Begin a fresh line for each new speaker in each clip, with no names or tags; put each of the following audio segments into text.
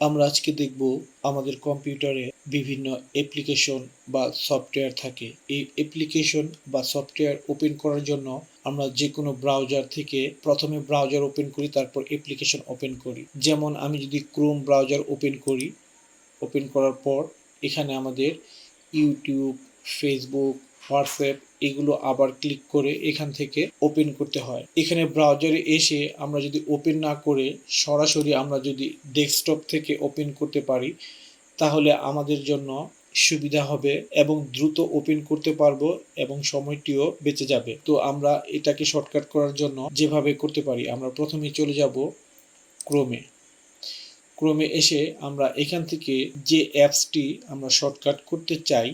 আমরা আজকে দেখব আমাদের কম্পিউটারে বিভিন্ন অ্যাপ্লিকেশন বা সফটওয়্যার থাকে। এই অ্যাপ্লিকেশন বা সফটওয়্যার ওপেন করার জন্য আমরা যে কোনো ব্রাউজার থেকে প্রথমে ব্রাউজার ওপেন করি, তারপর অ্যাপ্লিকেশন ওপেন করি। যেমন আমি যদি ক্রোম ব্রাউজার ওপেন করি ওপেন করার পর এখানে আমাদের ইউটিউব ফেসবুক হোয়াটসঅ্যাপ, এগুলো আবার ক্লিক করে এখান থেকে ওপেন করতে হয়। এখানে ব্রাউজারে এসে আমরা যদি ওপেন না করে সরাসরি আমরা যদি ডেস্কটপ থেকে ওপেন করতে পারি, তাহলে আমাদের জন্য সুবিধা হবে এবং দ্রুত ওপেন করতে পারব এবং সময়টিও বেঁচে যাবে। তো আমরা এটাকে শর্টকাট করার জন্য যেভাবে করতে পারি, আমরা প্রথমে চলে যাব ক্রোমে। ক্রোমে এসে আমরা এখান থেকে যে অ্যাপসটি আমরা শর্টকাট করতে চাই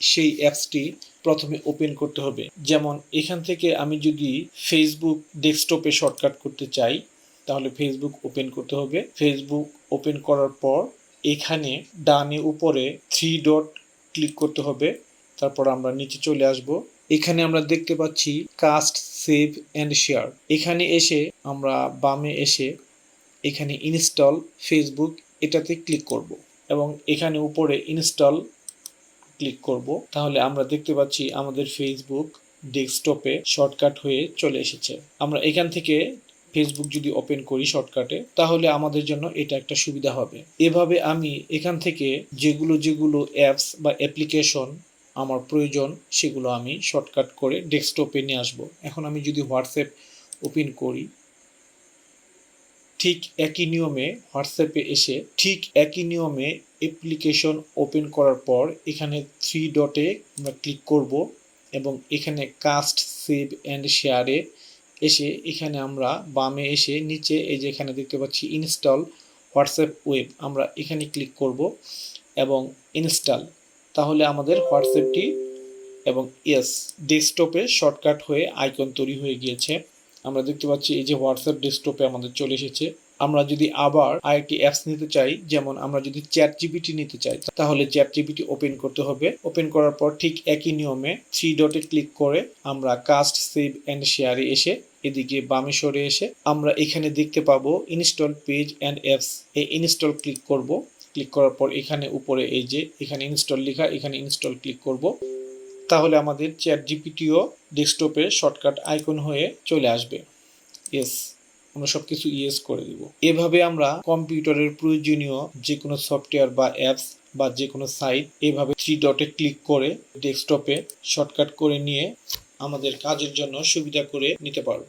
সেই অ্যাপসটি প্রথমে ওপেন করতে হবে। যেমন এখান থেকে আমি যদি ফেসবুক ডেস্কটপে শর্টকাট করতে চাই, তাহলে ফেসবুক ওপেন করতে হবে। ফেসবুক ওপেন করার পর এখানে ডানে উপরে থ্রি ডট ক্লিক করতে হবে। তারপর আমরা নিচে চলে আসব। এখানে আমরা দেখতে পাচ্ছি কাস্ট, সেভ অ্যান্ড শেয়ার। এখানে এসে আমরা বামে এসে এখানে ইনস্টল ফেসবুক এটাতে ক্লিক করব এবং এখানে উপরে ইনস্টল ক্লিক করব। তাহলে আমরা দেখতে পাচ্ছি আমাদের ফেসবুক ডেস্কটপে শর্টকাট হয়ে চলে এসেছে। আমরা এখান থেকে ফেসবুক যদি ওপেন করি শর্টকাটে তাহলে আমাদের জন্য এটা একটা সুবিধা হবে। এভাবে আমি এখান থেকে যেগুলো যেগুলো অ্যাপস বা অ্যাপ্লিকেশন আমার প্রয়োজন, সেগুলো আমি শর্টকাট করে ডেস্কটপে নিয়ে আসব। এখন আমি যদি হোয়াটসঅ্যাপ ওপেন করি ঠিক একই নিয়মে হোয়াটসঅ্যাপে এসে ঠিক একই নিয়মে অ্যাপ্লিকেশন ওপেন করার পর এখানে থ্রি ডটে আমরা ক্লিক করব এবং এখানে কাস্ট সেভ অ্যান্ড শেয়ারে এসে এখানে আমরা বামে এসে নিচে এই যে এখানে দেখতে পাচ্ছি ইনস্টল হোয়াটসঅ্যাপ ওয়েব আমরা এখানে ক্লিক করব এবং ইনস্টল তাহলে আমাদের হোয়াটসঅ্যাপটি এবং ইয়েস ডেস্কটপে শর্টকাট হয়ে আইকন তৈরি হয়ে গিয়েছে। আমরা দেখতে পাচ্ছি এই যে হোয়াটসঅ্যাপ ডেস্কটপে আমাদের চলে এসেছে। আমরা যদি আবার আরেকটি অ্যাপস নিতে চাই, যেমন আমরা যদি চ্যাট জিবিটি নিতে চাই, তাহলে চ্যাট জিবিটি ওপেন করতে হবে। ওপেন করার পর ঠিক একই নিয়মে থ্রি ডটে ক্লিক করে আমরা কাস্ট সেভ অ্যান্ড শেয়ারে এসে এদিকে বামে সরে এসে আমরা এখানে দেখতে পাবো ইনস্টল পেজ অ্যান্ড অ্যাপস এ ইনস্টল ক্লিক করব। ক্লিক করার পর এখানে উপরে এই যে এখানে ইনস্টল লেখা, এখানে ইনস্টল ক্লিক করব। তাহলে আমাদের চ্যাট জিপিটিও ডেস্কটপে শর্টকাট আইকন হয়ে চলে আসবে। ইয়েস আমরা সব কিছু ইয়েস করে দিব। এভাবে আমরা কম্পিউটারের প্রয়োজনীয় যে কোনো সফটওয়্যার বা অ্যাপস বা যে কোনো সাইট এভাবে থ্রি ডটে ক্লিক করে ডেস্কটপে শর্টকাট করে নিয়ে আমাদের কাজের জন্য সুবিধা করে নিতে পারব।